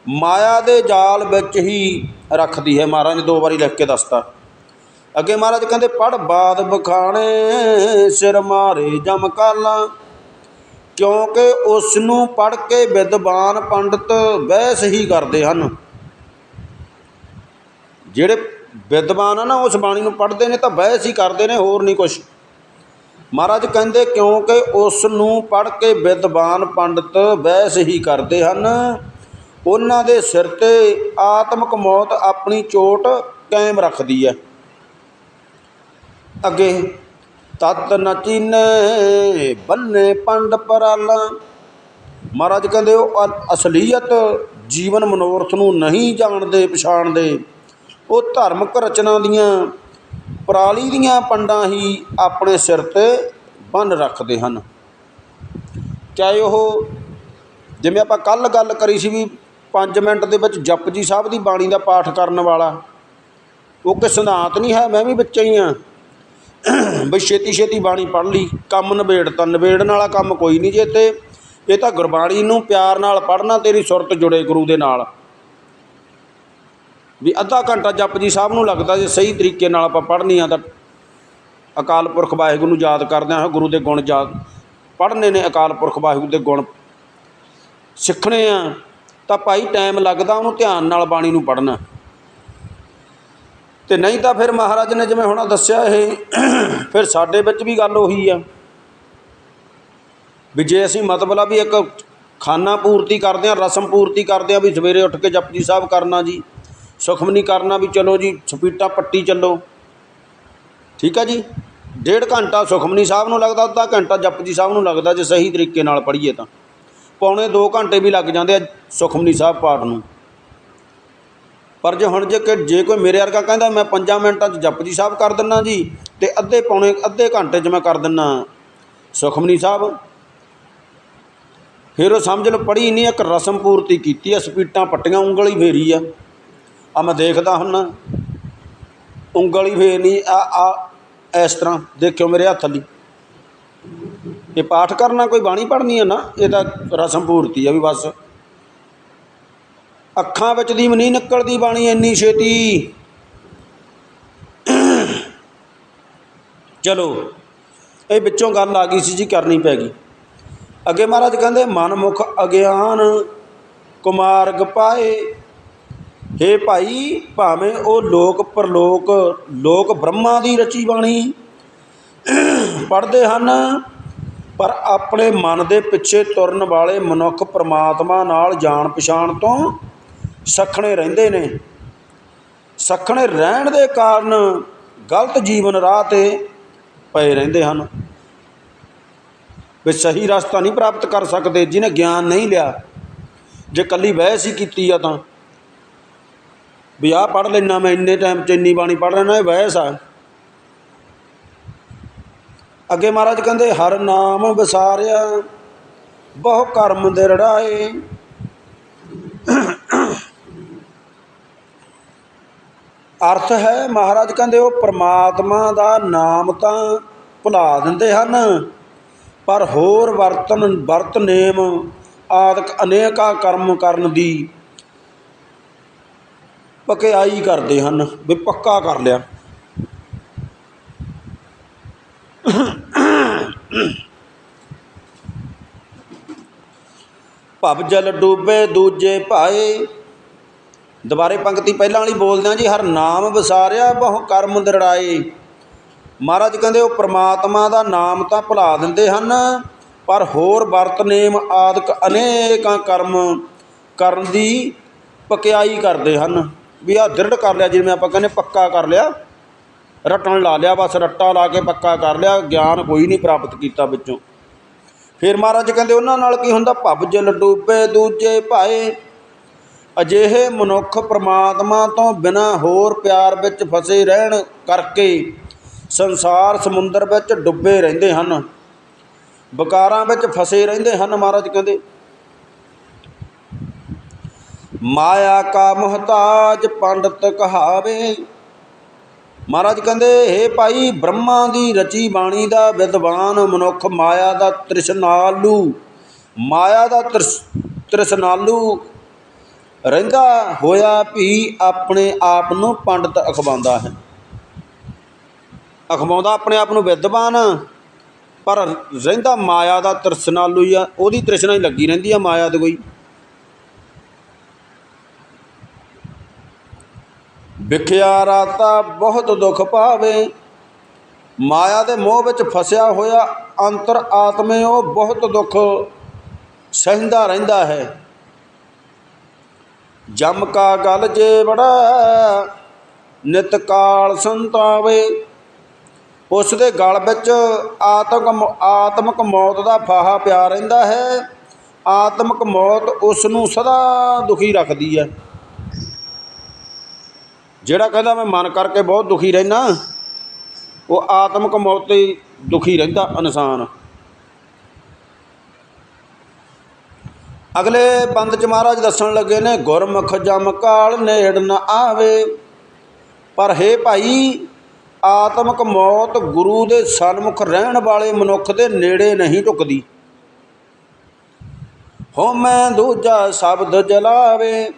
ਮਾਇਆ ਦੇ ਜਾਲ ਵਿੱਚ ਹੀ ਰੱਖਦੀ ਹੈ। ਮਹਾਰਾਜ ਨੇ ਦੋ ਵਾਰੀ ਲਿਖ ਕੇ ਦੱਸਤਾ। ਅੱਗੇ ਮਹਾਰਾਜ ਕਹਿੰਦੇ ਪੜ ਬਾਦ ਬਖਾਣੇ, ਸਿਰ ਮਾਰੇ ਜਮ ਜਮਕਾਲਾ ਕਿਉਂਕਿ ਉਸ ਨੂੰ ਪੜ ਕੇ ਵਿਦਵਾਨ ਪੰਡਤ ਬਹਿਸ ਹੀ ਕਰਦੇ ਹਨ। ਜਿਹੜੇ ਵਿਦਵਾਨ ਆ ਨਾ, ਉਸ ਬਾਣੀ ਨੂੰ ਪੜ੍ਹਦੇ ਨੇ ਤਾਂ ਬਹਿਸ ਹੀ ਕਰਦੇ ਨੇ, ਹੋਰ ਨਹੀਂ ਕੁਛ। ਮਹਾਰਾਜ ਕਹਿੰਦੇ, ਕਿਉਂਕਿ ਉਸ ਨੂੰ ਪੜ੍ਹ ਕੇ ਵਿਦਵਾਨ ਪੰਡਤ ਬਹਿਸ ਹੀ ਕਰਦੇ ਹਨ। ਉਹਨਾਂ ਦੇ ਸਿਰ ਤੇ ਆਤਮਕ ਮੌਤ ਆਪਣੀ ਚੋਟ ਕਾਇਮ ਰੱਖਦੀ ਹੈ। ਅੱਗੇ, ਤਤ ਨਚੀਨੇ ਬੰਨੇ ਪੰਡ ਪਰਾਲਾ। ਮਹਾਰਾਜ ਕਹਿੰਦੇ, ਉਹ ਅਸਲੀਅਤ ਜੀਵਨ ਮਨੋਰਥ ਨੂੰ ਨਹੀਂ ਜਾਣਦੇ, ਪਛਾਣਦੇ। ਉਹ ਧਾਰਮਿਕ ਰਚਨਾ ਦੀਆਂ ਪਰਾਲੀ ਦੀਆਂ ਪੰਡਾਂ ਹੀ ਆਪਣੇ ਸਿਰ ਤੇ ਬੰਨ੍ਹ ਰੱਖਦੇ ਹਨ। ਚਾਹੇ ਉਹ ਜਿਵੇਂ ਆਪਾਂ ਕੱਲ੍ਹ ਗੱਲ ਕਰੀ ਸੀ ਵੀ 5 ਮਿੰਟ ਦੇ ਵਿੱਚ ਜਪਜੀ ਸਾਹਿਬ ਦੀ ਬਾਣੀ ਦਾ ਪਾਠ ਕਰਨ ਵਾਲਾ, ਉਹ ਕਿ ਸਿਧਾਂਤ ਨਹੀਂ ਹੈ, ਮੈਂ ਵੀ ਬੱਚਾ ਹੀ ਆ ਬਈ ਛੇਤੀ ਛੇਤੀ ਬਾਣੀ ਪੜ੍ਹ ਲਈ, ਕੰਮ ਨਿਬੇੜ ਤਾਂ ਨਿਬੇੜਨ ਵਾਲਾ ਕੰਮ ਕੋਈ ਨਹੀਂ ਜੇ ਤੇ, ਇਹ ਤਾਂ ਗੁਰਬਾਣੀ ਨੂੰ ਪਿਆਰ ਨਾਲ ਪੜ੍ਹਨਾ, ਤੇਰੀ ਸੁਰਤ ਜੁੜੇ ਗੁਰੂ ਦੇ ਨਾਲ। ਵੀ ਅੱਧਾ ਘੰਟਾ ਜਪਜੀ ਸਾਹਿਬ ਨੂੰ ਲੱਗਦਾ ਜੇ ਸਹੀ ਤਰੀਕੇ ਨਾਲ ਆਪਾਂ ਪੜ੍ਹਨੀ ਆ ਤਾਂ ਅਕਾਲ ਪੁਰਖ ਵਾਹਿਗੁਰੂ ਨੂੰ ਯਾਦ ਕਰਦਿਆਂ ਹੋਏ ਗੁਰੂ ਦੇ ਗੁਣ ਯਾਦ ਪੜ੍ਹਨੇ ਨੇ ਅਕਾਲ ਪੁਰਖ ਵਾਹਿਗੁਰੂ ਦੇ ਗੁਣ। ਸਿੱਖਣੇ ਆ ਤਾਂ ਭਾਈ ਟਾਈਮ ਲੱਗਦਾ ਉਹਨੂੰ ਧਿਆਨ ਨਾਲ ਬਾਣੀ ਨੂੰ ਪੜ੍ਹਨਾ। ਤੇ ਨਹੀਂ ਤਾਂ ਫਿਰ ਮਹਾਰਾਜ ਨੇ ਜਿਵੇਂ ਹੁਣ ਦੱਸਿਆ ਇਹ, ਫਿਰ ਸਾਡੇ ਵਿੱਚ ਵੀ ਗੱਲ ਉਹੀ ਆ। ਵੀ ਜੇ ਅਸੀਂ ਮਤਲਬ ਵੀ ਇੱਕ ਖਾਨਾ ਪੂਰਤੀ ਕਰਦੇ ਆ ਰਸਮ ਪੂਰਤੀ ਕਰਦੇ ਆ ਵੀ ਸਵੇਰੇ ਉੱਠ ਕੇ ਜਪਜੀ ਸਾਹਿਬ ਕਰਨਾ ਜੀ ਸੁਖਮਨੀ ਕਰਨਾ ਵੀ ਚਲੋ ਜੀ, ਸਪੀਟਾ ਪੱਟੀ ਚੱਲੋ। ਠੀਕ ਆ ਜੀ? ਡੇਢ ਘੰਟਾ ਸੁਖਮਨੀ ਸਾਹਿਬ ਨੂੰ ਲੱਗਦਾ, ਅੱਧਾ ਘੰਟਾ ਜਪਜੀ ਸਾਹਿਬ ਨੂੰ ਲੱਗਦਾ, ਜੇ ਸਹੀ ਤਰੀਕੇ ਨਾਲ ਪੜ੍ਹੀਏ ਤਾਂ। ਪੌਣੇ 2 ਘੰਟੇ ਵੀ ਲੱਗ ਜਾਂਦੇ ਆ ਸੁਖਮਨੀ ਸਾਹਿਬ ਪਾਠ ਨੂੰ। ਪਰ ਜੇ ਹੁਣ ਜੇ ਕਿ ਜੇ ਕੋਈ ਮੇਰੇ ਵਰਗਾ ਕਹਿੰਦਾ, ਮੈਂ 5 ਮਿੰਟਾਂ 'ਚ ਜਪਜੀ ਸਾਹਿਬ ਕਰ ਦਿੰਨਾ ਜੀ, ਤੇ ਅੱਧੇ ਪੌਣੇ ਅੱਧੇ ਘੰਟੇ 'ਚ ਮੈਂ ਕਰ ਦਿੰਨਾ ਸੁਖਮਨੀ ਸਾਹਿਬ। ਫਿਰ ਉਹ ਸਮਝ ਲਓ, ਪੜ੍ਹੀ ਨਹੀਂ ਇੱਕ ਰਸਮ ਪੂਰਤੀ ਕੀਤੀ ਆ, ਸਪੀਟਾਂ ਪੱਟੀਆਂ ਉਂਗਲੀ ਫੇਰੀ ਆ। ਆ ਮੈਂ ਦੇਖਦਾ ਹੁੰਨਾ। ਉਂਗਲੀ ਫੇਰਨੀ ਆ ਆ, ਇਸ ਤਰ੍ਹਾਂ ਦੇਖਿਓ ਮੇਰੇ ਹੱਥ ਲਈ ਇਹ ਪਾਠ ਕਰਨਾ ਕੋਈ ਬਾਣੀ ਪੜ੍ਹਨੀ ਹੈ ਨਾ, ਇਹ ਤਾਂ ਰਸਮ ਪੂਰਤੀ ਆ ਵੀ ਬਸ। ਅੱਖਾਂ ਵਿੱਚ ਦੀ ਵੀ ਨਹੀਂ ਨਿਕਲਦੀ ਬਾਣੀ ਇੰਨੀ ਛੇਤੀ। ਚਲੋ, ਇਹ ਵਿੱਚੋਂ ਗੱਲ ਆ ਗਈ ਸੀ ਜੀ, ਕਰਨੀ ਪੈ ਗਈ। ਅੱਗੇ ਮਹਾਰਾਜ ਕਹਿੰਦੇ, ਮਨਮੁਖ ਅਗਿਆਨ ਕੁਮਾਰਗ ਪਾਏ। ਹੇ ਭਾਈ, ਭਾਵੇਂ ਉਹ ਲੋਕ ਪਰਲੋਕ, ਲੋਕ ਬ੍ਰਹਮਾ ਦੀ ਰਚੀ ਬਾਣੀ ਪੜ੍ਹਦੇ ਹਨ, ਪਰ ਆਪਣੇ ਮਨ ਦੇ ਪਿੱਛੇ ਤੁਰਨ ਵਾਲੇ ਮਨੁੱਖ ਪ੍ਰਮਾਤਮਾ ਨਾਲ ਜਾਣ ਪਛਾਣ ਤੋਂ ਸਖਣੇ ਰਹਿੰਦੇ ਨੇ। ਸਖਣੇ ਰਹਿਣ ਦੇ ਕਾਰਨ ਗਲਤ ਜੀਵਨ ਰਾਹ ਤੇ ਪਏ ਰਹਿੰਦੇ ਹਨ। ਵੀ ਸਹੀ ਰਸਤਾ ਨਹੀਂ ਪ੍ਰਾਪਤ ਕਰ ਸਕਦੇ ਜਿਹਨੇ ਗਿਆਨ ਨਹੀਂ ਲਿਆ। ਜੇ ਕੱਲੀ ਬਹਿਸ ਹੀ ਕੀਤੀ ਆ ਤਾਂ। ਵੀ ਆਹ ਪੜ੍ਹ ਲੈਣਾ ਮੈਂ, ਇੰਨੇ ਟਾਈਮ 'ਚ ਇੰਨੀ ਬਾਣੀ ਪੜ੍ਹ ਲੈਣਾ ਇਹ ਬਹਿਸ ਆ। ਅੱਗੇ ਮਹਾਰਾਜ ਕਹਿੰਦੇ, ਹਰ ਨਾਮ ਵਿਸਾਰਿਆ, ਬਹੁ ਕਰਮ ਦੇ ਰੜਾਏ ਅਰਥ ਹੈ, ਮਹਾਰਾਜ ਕਹਿੰਦੇ, ਉਹ ਪ੍ਰਮਾਤਮਾ ਦਾ ਨਾਮ ਤਾਂ ਭੁਲਾ ਦਿੰਦੇ ਹਨ, ਪਰ ਹੋਰ ਵਰਤਨ, ਵਰਤ ਨੇਮ ਆਦਿਕ ਅਨੇਕਾਂ ਕਰਮ ਕਰਨ ਦੀ ਪਕਿਆਈ ਕਰਦੇ ਹਨ, ਵੀ ਪੱਕਾ ਕਰ ਲਿਆ। ਭਵ ਜਲ ਡੂਬੇ ਦੂਜੇ ਭਾਏ। ਦੁਬਾਰੇ ਪੰਕਤੀ ਪਹਿਲਾਂ ਵਾਲੀ ਬੋਲਦੇ ਆ ਜੀ, ਹਰ ਨਾਮ ਵਿਸਾਰਿਆ, ਬਹੁ ਕਰਮ ਦਰੜਾਏ ਮਹਾਰਾਜ ਕਹਿੰਦੇ, ਉਹ ਪ੍ਰਮਾਤਮਾ ਦਾ ਨਾਮ ਤਾਂ ਭੁਲਾ ਦਿੰਦੇ ਹਨ, ਪਰ ਹੋਰ ਵਰਤ ਨੇਮ ਆਦਿਕ ਅਨੇਕਾਂ ਕਰਮ ਕਰਨ ਦੀ ਪਕਿਆਈ ਕਰਦੇ ਹਨ। ਵੀ ਆ ਦ੍ਰਿੜ ਕਰ ਲਿਆ, ਜਿਵੇਂ ਆਪਾਂ ਕਹਿੰਦੇ ਪੱਕਾ ਕਰ ਲਿਆ। ਰਟਣ ਲਾ ਲਿਆ, ਬਸ ਰੱਟਾ ਲਾ ਕੇ ਪੱਕਾ ਕਰ ਲਿਆ, ਗਿਆਨ ਕੋਈ ਨਹੀਂ ਪ੍ਰਾਪਤ ਕੀਤਾ ਵਿੱਚੋਂ। ਫਿਰ ਮਹਾਰਾਜ ਕਹਿੰਦੇ ਉਹਨਾਂ ਨਾਲ ਕੀ ਹੁੰਦਾ? ਭਵ ਜਲ ਦੂਜੇ ਭਾਏ। ਅਜਿਹੇ ਮਨੁੱਖ ਪ੍ਰਮਾਤਮਾ ਤੋਂ ਬਿਨਾ ਹੋਰ ਪਿਆਰ ਵਿੱਚ ਫਸੇ ਰਹਿਣ ਕਰਕੇ ਸੰਸਾਰ ਸਮੁੰਦਰ ਵਿੱਚ ਡੁੱਬੇ ਰਹਿੰਦੇ ਹਨ। ਵਿਕਾਰਾਂ ਵਿੱਚ ਫਸੇ ਰਹਿੰਦੇ ਹਨ, ਮਹਾਰਾਜ ਕਹਿੰਦੇ। ਮਾਇਆ ਕਾ ਮਹਤਾਜ ਪੰਡਤ ਕਹਾਵੇ। ਮਹਾਰਾਜ ਕਹਿੰਦੇ, ਹੇ ਭਾਈ, ਬ੍ਰਹਮਾ ਦੀ ਰਚੀ ਬਾਣੀ ਦਾ ਵਿਦਵਾਨ ਮਨੁੱਖ ਮਾਇਆ ਦਾ ਤ੍ਰਿਸ਼ਨਾਲੂ, ਮਾਇਆ ਦਾ ਤ੍ਰਿਸ- ਤ੍ਰਿਸ਼ਨਾਲੂ ਰਹਿੰਦਾ ਹੋਇਆ ਵੀ ਆਪਣੇ ਆਪ ਨੂੰ ਪੰਡਤ ਅਖਵਾਉਂਦਾ ਹੈ। ਅਖਵਾਉਂਦਾ ਆਪਣੇ ਆਪ ਨੂੰ ਵਿਦਵਾਨ, ਪਰ ਰਹਿੰਦਾ ਮਾਇਆ ਦਾ ਤ੍ਰਿਸ਼ਨਾਲੂ ਹੀ ਆ, ਉਹਦੀ ਤ੍ਰਿਸ਼ਨਾ ਹੀ ਲੱਗੀ ਰਹਿੰਦੀ ਆ ਮਾਇਆ ਤੇ ਕੋਈ। ਵਿਖਿਆ ਰਾਤਾ ਬਹੁਤ ਦੁੱਖ ਪਾਵੇ। ਮਾਇਆ ਦੇ ਮੋਹ ਵਿੱਚ ਫਸਿਆ ਹੋਇਆ ਅੰਤਰ ਆਤਮੇ ਉਹ ਬਹੁਤ ਦੁੱਖ ਸਹਿੰਦਾ ਰਹਿੰਦਾ ਹੈ। ਜਮ ਕਾ ਗਲ ਜੇ ਬੜਾ ਨਿਤ ਕਾਲ ਸੰਤਾਵੇ। ਉਸ ਦੇ ਗਲ ਵਿੱਚ ਆਤਮਕ ਆਤਮਕ ਮੌਤ ਦਾ ਫਾਹਾ ਪਿਆ ਰਹਿੰਦਾ ਹੈ। ਆਤਮਕ ਮੌਤ ਉਸ ਨੂੰ ਸਦਾ ਦੁਖੀ ਰੱਖਦੀ ਹੈ। ਜਿਹੜਾ ਕਹਿੰਦਾ ਮੈਂ ਮਨ ਕਰਕੇ ਬਹੁਤ ਦੁਖੀ ਰਹਿਣਾ ਉਹ ਆਤਮਕ ਮੌਤ ਤੇ ਦੁਖੀ ਰਹਿੰਦਾ ਇਨਸਾਨ। ਅਗਲੇ ਬੰਦ ਚ ਮਹਾਰਾਜ ਦੱਸਣ ਲੱਗੇ ਨੇ, ਗੁਰਮੁਖ ਜਮ ਕਾਲ ਨੇੜ ਨ ਆਵੇ। ਪਰ ਹੈ ਭਾਈ, ਆਤਮਕ ਮੌਤ ਗੁਰੂ ਦੇ ਸਨਮੁਖ ਰਹਿਣ ਵਾਲੇ ਮਨੁੱਖ ਦੇ ਨੇੜੇ ਨਹੀਂ ਢੁਕਦੀ। ਹਉਮੈ ਦੂਜਾ ਸ਼ਬਦ ਜਲਾਵੇ।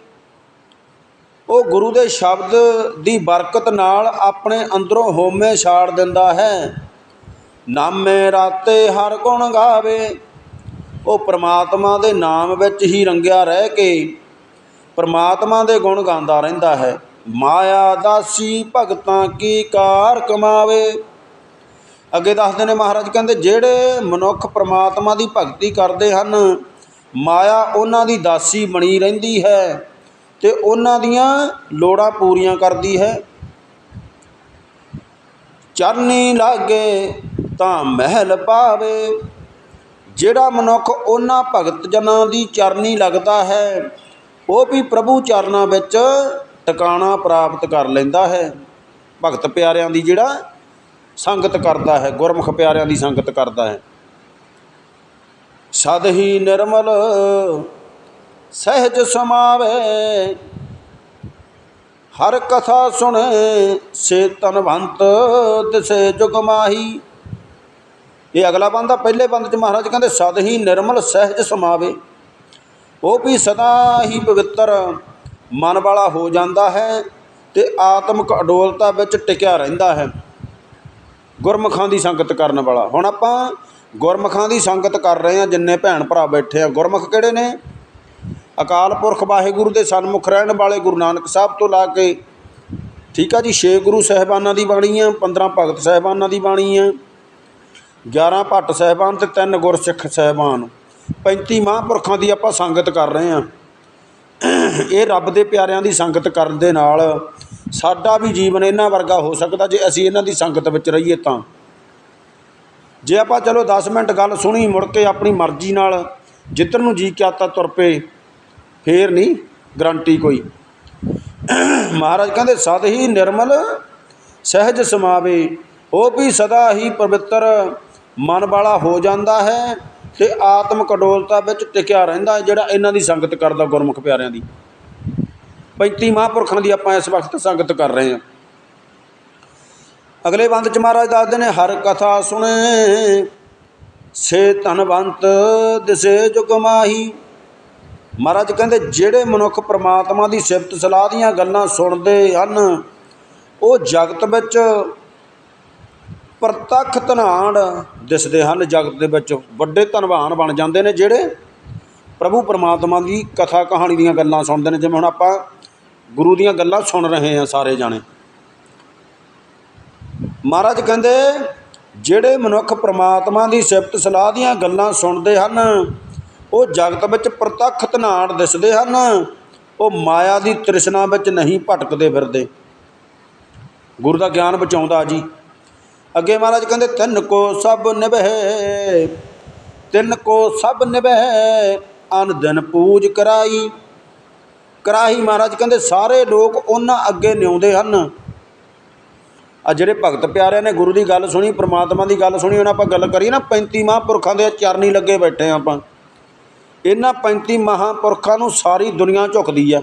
ਉਹ ਗੁਰੂ ਦੇ ਸ਼ਬਦ ਦੀ ਬਰਕਤ ਨਾਲ ਆਪਣੇ ਅੰਦਰੋਂ ਹੋਮੇ ਛਾੜ ਦਿੰਦਾ ਹੈ। ਨਾਮੇ ਰਾਤੇ ਹਰ ਗੁਣ ਗਾਵੇ। ਉਹ ਪ੍ਰਮਾਤਮਾ ਦੇ ਨਾਮ ਵਿੱਚ ਹੀ ਰੰਗਿਆ ਰਹਿ ਕੇ ਪ੍ਰਮਾਤਮਾ ਦੇ ਗੁਣ ਗਾਉਂਦਾ ਰਹਿੰਦਾ ਹੈ। ਮਾਇਆ ਦਾਸੀ ਭਗਤਾਂ ਕੀ ਕਾਰ ਕਮਾਵੇ। ਅੱਗੇ ਦੱਸਦੇ ਨੇ ਮਹਾਰਾਜ, ਕਹਿੰਦੇ ਜਿਹੜੇ ਮਨੁੱਖ ਪ੍ਰਮਾਤਮਾ ਦੀ ਭਗਤੀ ਕਰਦੇ ਹਨ, ਮਾਇਆ ਉਹਨਾਂ ਦੀ ਦਾਸੀ ਬਣੀ ਰਹਿੰਦੀ ਹੈ। ਤੇ ਉਹਨਾਂ ਦੀਆਂ ਲੋੜਾਂ ਪੂਰੀਆਂ ਕਰਦੀ ਹੈ। ਚਰਨੀ ਲਾਗੇ ਤਾਂ ਮਹਿਲ ਪਾਵੇ ਜਿਹੜਾ ਮਨੁੱਖ ਉਹਨਾਂ ਭਗਤ ਜਨਾਂ ਦੀ ਚਰਨੀ ਲੱਗਦਾ ਹੈ, ਉਹ ਵੀ ਪ੍ਰਭੂ ਚਰਨਾਂ ਵਿੱਚ ਟਿਕਾਣਾ ਪ੍ਰਾਪਤ ਕਰ ਲੈਂਦਾ ਹੈ। ਭਗਤ ਪਿਆਰਿਆਂ ਦੀ ਜਿਹੜਾ ਸੰਗਤ ਕਰਦਾ ਹੈ, ਗੁਰਮੁਖ ਪਿਆਰਿਆਂ ਦੀ ਸੰਗਤ ਕਰਦਾ ਹੈ। ਸਦ ਹੀ ਨਿਰਮਲ ਸਹਿਜ ਸਮਾਵੇ। ਹਰ ਕਥਾ ਸੁਣੇ, ਸੇ ਤਨਵੰਤ ਦਿਸੇ ਜੁਗ ਇਹ ਅਗਲਾ ਬੰਦਾ ਪਹਿਲੇ ਬੰਦ ਚ ਮਹਾਰਾਜ ਕਹਿੰਦੇ, ਸਦ ਹੀ ਨਿਰਮਲ ਸਹਿਜ ਸਮਾਵੇ। ਉਹ ਵੀ ਸਦਾ ਹੀ ਪਵਿੱਤਰ, ਮਨ ਵਾਲਾ ਹੋ ਜਾਂਦਾ ਹੈ ਤੇ ਆਤਮਿਕ ਅਡੋਲਤਾ ਵਿੱਚ ਟਿਕਿਆ ਰਹਿੰਦਾ ਹੈ। ਗੁਰਮੁਖਾਂ ਦੀ ਸੰਗਤ ਕਰਨ ਵਾਲਾ। ਹੁਣ ਆਪਾਂ ਗੁਰਮੁਖਾਂ ਦੀ ਸੰਗਤ ਕਰ ਰਹੇ ਹਾਂ, ਜਿੰਨੇ ਭੈਣ ਭਰਾ ਬੈਠੇ ਆ। ਗੁਰਮੁਖ ਕਿਹੜੇ ਨੇ? ਅਕਾਲ ਪੁਰਖ ਵਾਹਿਗੁਰੂ ਦੇ ਸਨਮੁਖ ਰਹਿਣ ਵਾਲੇ ਗੁਰੂ ਨਾਨਕ ਸਾਹਿਬ ਤੋਂ ਲਾ ਕੇ, ਠੀਕ ਆ ਜੀ, ਛੇ ਗੁਰੂ ਸਾਹਿਬਾਨਾਂ ਦੀ ਬਾਣੀ ਆ 15 ਭਗਤ ਸਾਹਿਬਾਨਾਂ ਦੀ ਬਾਣੀ ਆ 11 ਭੱਟ ਸਾਹਿਬਾਨ ਤੇ ਤਿੰਨ ਗੁਰਸਿੱਖ ਸਾਹਿਬਾਨ। 35 ਮਹਾਂਪੁਰਖਾਂ ਦੀ ਆਪਾਂ ਸੰਗਤ ਕਰ ਰਹੇ ਆ। ਇਹ ਰੱਬ ਦੇ ਪਿਆਰਿਆਂ ਦੀ ਸੰਗਤ ਕਰਨ ਦੇ ਨਾਲ ਸਾਡਾ ਵੀ ਜੀਵਨ ਇਹਨਾਂ ਵਰਗਾ ਹੋ ਸਕਦਾ ਜੇ ਅਸੀਂ ਇਹਨਾਂ ਦੀ ਸੰਗਤ ਵਿੱਚ ਰਹੀਏ ਤਾਂ। ਜੇ ਆਪਾਂ ਚਲੋ 10 ਮਿੰਟ ਗੱਲ ਸੁਣੀ, ਮੁੜ ਕੇ ਆਪਣੀ ਮਰਜ਼ੀ ਨਾਲ ਜਿੱਧਰ ਨੂੰ ਜੀ ਕਿਆ ਤੁਰ ਪਏ ਫੇਰ ਨਹੀਂ, ਗਰੰਟੀ ਕੋਈ। ਮਹਾਰਾਜ ਕਹਿੰਦੇ, ਸਦ ਹੀ ਨਿਰਮਲ ਸਹਿਜ ਸਮਾਵੇ, ਉਹ ਵੀ ਸਦਾ ਹੀ ਪਵਿੱਤਰ, ਮਨ ਵਾਲਾ ਹੋ ਜਾਂਦਾ ਹੈ ਤੇ ਆਤਮਿਕ ਅਡੋਲਤਾ ਵਿੱਚ ਟਿਕਿਆ ਰਹਿੰਦਾ ਹੈ, ਜਿਹੜਾ ਇਹਨਾਂ ਦੀ ਸੰਗਤ ਕਰਦਾ ਗੁਰਮੁਖ ਪਿਆਰਿਆਂ ਦੀ। 35 ਮਹਾਂਪੁਰਖਾਂ ਦੀ ਆਪਾਂ ਇਸ ਵਕਤ ਸੰਗਤ ਕਰ ਰਹੇ ਹਾਂ। ਅਗਲੇ ਬੰਦ ਚ ਮਹਾਰਾਜ ਦੱਸਦੇ ਨੇ, ਹਰ ਕਥਾ ਸੁਣੇ, ਸੇ ਧਨਵੰਤ, ਦਿਸੇ ਜੁਗ ਮਹਾਰਾਜ ਕਹਿੰਦੇ, ਜਿਹੜੇ ਮਨੁੱਖ ਪ੍ਰਮਾਤਮਾ ਦੀ ਸਿਫਤ ਸਲਾਹ ਦੀਆਂ ਗੱਲਾਂ ਸੁਣਦੇ ਹਨ, ਉਹ ਜਗਤ ਵਿੱਚ ਪ੍ਰਤੱਖ ਧਨਾੜ ਦਿਸਦੇ ਹਨ, ਜਗਤ ਦੇ ਵਿੱਚ ਵੱਡੇ ਧਨਵਾਨ ਬਣ ਜਾਂਦੇ ਨੇ, ਜਿਹੜੇ ਪ੍ਰਭੂ ਪਰਮਾਤਮਾ ਦੀ ਕਥਾ ਕਹਾਣੀ ਦੀਆਂ ਗੱਲਾਂ ਸੁਣਦੇ ਨੇ, ਜਿਵੇਂ ਹੁਣ ਆਪਾਂ ਗੁਰੂ ਦੀਆਂ ਗੱਲਾਂ ਸੁਣ ਰਹੇ ਹਾਂ ਸਾਰੇ ਜਾਣੇ। ਮਹਾਰਾਜ ਕਹਿੰਦੇ, ਜਿਹੜੇ ਮਨੁੱਖ ਪ੍ਰਮਾਤਮਾ ਦੀ ਸਿਫਤ ਸਲਾਹ ਦੀਆਂ ਗੱਲਾਂ ਸੁਣਦੇ ਹਨ ਉਹ ਜਗਤ ਵਿੱਚ ਪ੍ਰਤੱਖ ਧਨਾੜ ਦਿਸਦੇ ਹਨ। ਉਹ ਮਾਇਆ ਦੀ ਤ੍ਰਿਸ਼ਨਾ ਵਿੱਚ ਨਹੀਂ ਭਟਕਦੇ ਫਿਰਦੇ। ਗੁਰੂ ਦਾ ਗਿਆਨ ਬਚਾਉਂਦਾ ਜੀ। ਅੱਗੇ ਮਹਾਰਾਜ ਕਹਿੰਦੇ, ਤਿੰਨ ਕੋ ਸਭ ਨਿਭੇ, ਤਿੰਨ ਕੋ ਸਭ ਨਿਭੇ, ਅਨ ਦਿਨ ਪੂਜ ਕਰਾਈ। ਕਰਾਈ ਮਹਾਰਾਜ ਕਹਿੰਦੇ, ਸਾਰੇ ਲੋਕ ਉਹਨਾਂ ਅੱਗੇ ਨਿਉਂਦੇ ਹਨ। ਆ ਜਿਹੜੇ ਭਗਤ ਪਿਆਰਿਆਂ ਨੇ ਗੁਰੂ ਦੀ ਗੱਲ ਸੁਣੀ, ਪ੍ਰਮਾਤਮਾ ਦੀ ਗੱਲ ਸੁਣੀ, ਉਹਨਾਂ ਆਪਾਂ ਗੱਲ ਕਰੀਏ ਨਾ 35 ਮਹਾਂਪੁਰਖਾਂ ਦੇ ਚਰਨੀ ਲੱਗੇ ਬੈਠੇ ਹਾਂ ਆਪਾਂ। ਇਹਨਾਂ 35 ਮਹਾਂਪੁਰਖਾਂ ਨੂੰ ਸਾਰੀ ਦੁਨੀਆ ਝੁਕਦੀ ਆ।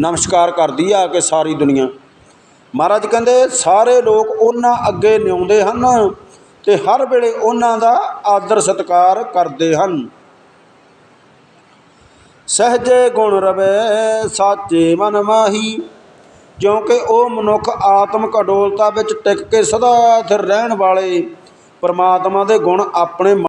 ਨਮਸਕਾਰ ਕਰਦੀ ਆ ਕੇ ਸਾਰੀ ਦੁਨੀਆ। ਮਹਾਰਾਜ ਕਹਿੰਦੇ, ਸਾਰੇ ਲੋਕ ਉਹਨਾਂ ਅੱਗੇ ਨਿਉਂਦੇ ਹਨ ਤੇ ਹਰ ਵੇਲੇ ਉਹਨਾਂ ਦਾ ਆਦਰ ਸਤਿਕਾਰ ਕਰਦੇ ਹਨ। ਸਹਜੇ ਗੁਣ ਰਵੇ, ਸਾਚੇ ਮਨ ਮਾਹੀ, ਕਿਉਂਕਿ ਉਹ ਮਨੁੱਖ ਆਤਮਿਕ ਅਡੋਲਤਾ ਵਿੱਚ ਟਿਕ ਕੇ ਸਦਾ ਸਥਿਰ ਰਹਿਣ ਵਾਲੇ ਪਰਮਾਤਮਾ ਦੇ ਗੁਣ ਆਪਣੇ